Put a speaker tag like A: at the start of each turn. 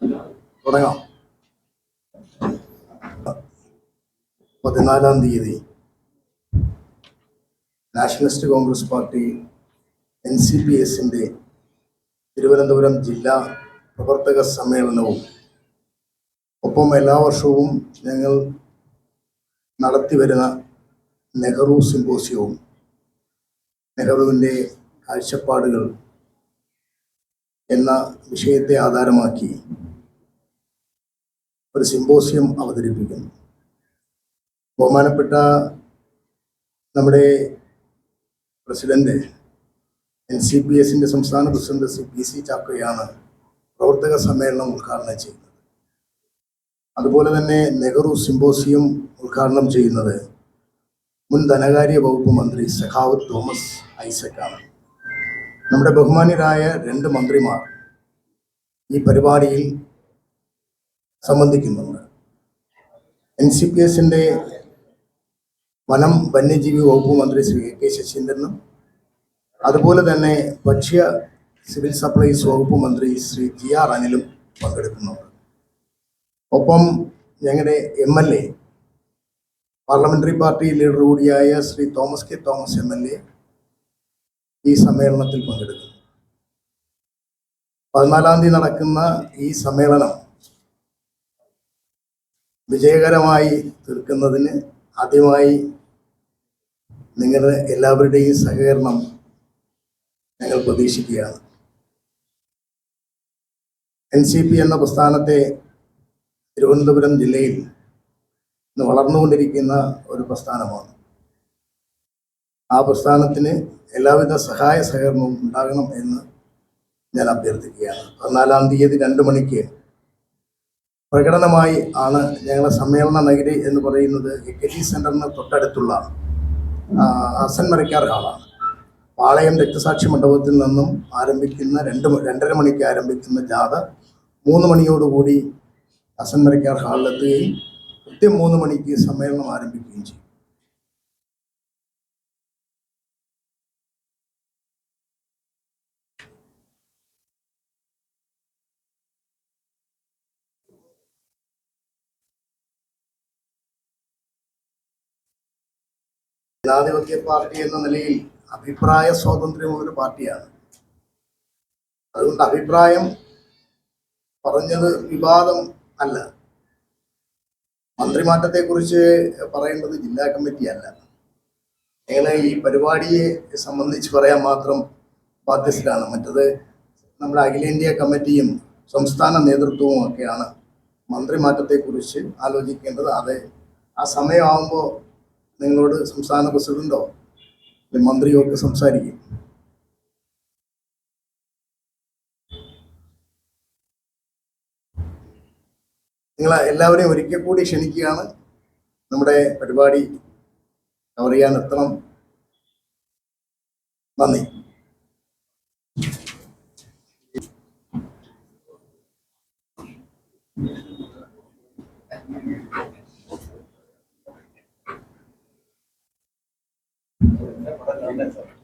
A: തുടങ്ങാം. പതിനാലാം തീയതി nationalist congress party N C P എസിന്റെ തിരുവനന്തപുരം ജില്ലാ പ്രവർത്തക സമ്മേളനവും ഒപ്പം എല്ലാ വർഷവും ഞങ്ങൾ നടത്തി വരുന്ന നെഹ്റു സിമ്പോസിയവും നെഹ്റുവിന്റെ കാഴ്ചപ്പാടുകൾ എന്ന വിഷയത്തെ ആധാരമാക്കി ഒരു സിമ്പോസിയം അവതരിപ്പിക്കുന്നു. ബഹുമാനപ്പെട്ട നമ്മുടെ പ്രസിഡന്റ് എൻ സി പി എസിന്റെ സംസ്ഥാന പ്രസിഡന്റ് സി പി സി ചാക്കോയാണ് പ്രവർത്തക സമ്മേളനം ഉദ്ഘാടനം ചെയ്യുന്നത്. അതുപോലെ തന്നെ നെഹ്റു സിമ്പോസിയം ഉദ്ഘാടനം ചെയ്യുന്നത് മുൻ ധനകാര്യ വകുപ്പ് മന്ത്രി സഖാവ് തോമസ് ഐസക്കാണ്. നമ്മുടെ ബഹുമാന്യരായ രണ്ട് മന്ത്രിമാർ ഈ പരിപാടിയിൽ സംബന്ധിക്കുന്നുണ്ട്. എൻ സി പി എസിന്റെ വനം വന്യജീവി വകുപ്പ് മന്ത്രി ശ്രീ കെ ശശീന്ദ്രനും അതുപോലെ തന്നെ ഭക്ഷ്യ സിവിൽ സപ്ലൈസ് വകുപ്പ് മന്ത്രി ശ്രീ ജി ആർ അനിലും പങ്കെടുക്കുന്നുണ്ട്. ഒപ്പം ഞങ്ങളുടെ M L A parliamentary party leader കൂടിയായ Shri Thomas K Thomas M L A ഈ സമ്മേളനത്തിൽ പങ്കെടുക്കുന്നു. പതിനാലാം തീയതി നടക്കുന്ന ഈ സമ്മേളനം വിജയകരമായി തീർക്കുന്നതിന് ആദ്യമായി നിങ്ങളുടെ എല്ലാവരുടെയും സഹകരണം ഞങ്ങൾ പ്രതീക്ഷിക്കുകയാണ്. എൻ സി പി എന്ന പ്രസ്ഥാനത്തെ തിരുവനന്തപുരം ജില്ലയിൽ ഇന്ന് വളർന്നുകൊണ്ടിരിക്കുന്ന ഒരു പ്രസ്ഥാനമാണ്. ആ പ്രസ്ഥാനത്തിന് എല്ലാവിധ സഹായ സഹകരണവും ഉണ്ടാകണം എന്ന് ഞാൻ അഭ്യർത്ഥിക്കുകയാണ്. പതിനാലാം തീയതി രണ്ട് മണിക്ക് പ്രകടനമായി ആണ് ഞങ്ങളുടെ സമ്മേളന നഗരി എന്ന് പറയുന്നത് എ കെ ജി സെന്ററിന് തൊട്ടടുത്തുള്ള അസൻ മരക്കാർ ഹാളാണ്. പാളയം രക്തസാക്ഷി മണ്ഡപത്തിൽ നിന്നും ആരംഭിക്കുന്ന രണ്ട് രണ്ടര മണിക്ക് ആരംഭിക്കുന്ന ജാഥ മൂന്ന് മണിയോടുകൂടി അസൻ മരക്കാർ ഹാളിലെത്തുകയും കൃത്യം മൂന്ന് മണിക്ക് സമ്മേളനം ആരംഭിക്കുകയും ചെയ്യും. ജനാധിപത്യ പാർട്ടി എന്ന നിലയിൽ അഭിപ്രായ സ്വാതന്ത്ര്യമുള്ള ഒരു പാർട്ടിയാണ്. അതുകൊണ്ട് അഭിപ്രായം പറഞ്ഞത് വിവാദം അല്ല. മന്ത്രിമാറ്റത്തെക്കുറിച്ച് പറയേണ്ടത് ജില്ലാ കമ്മിറ്റി അല്ല. അങ്ങനെ ഈ പരിപാടിയെ സംബന്ധിച്ച് പറയാൻ മാത്രം ബാധ്യസ്ഥരാണ്. മറ്റത് നമ്മുടെ അഖിലേന്ത്യാ കമ്മിറ്റിയും സംസ്ഥാന നേതൃത്വവും ഒക്കെയാണ് മന്ത്രിമാറ്റത്തെക്കുറിച്ച് ആലോചിക്കേണ്ടത്. അത് ആ സമയമാകുമ്പോൾ നിങ്ങളോട് സംസ്ഥാന പ്രസിഡന്റോ മന്ത്രിയോ ഒക്കെ സംസാരിക്കും. നിങ്ങൾ എല്ലാവരെയും ഒരിക്കൽ കൂടി ക്ഷണിക്കുകയാണ്. നമ്മുടെ പരിപാടി കവർ ചെയ്യാൻ എത്തണം. നന്ദി. method.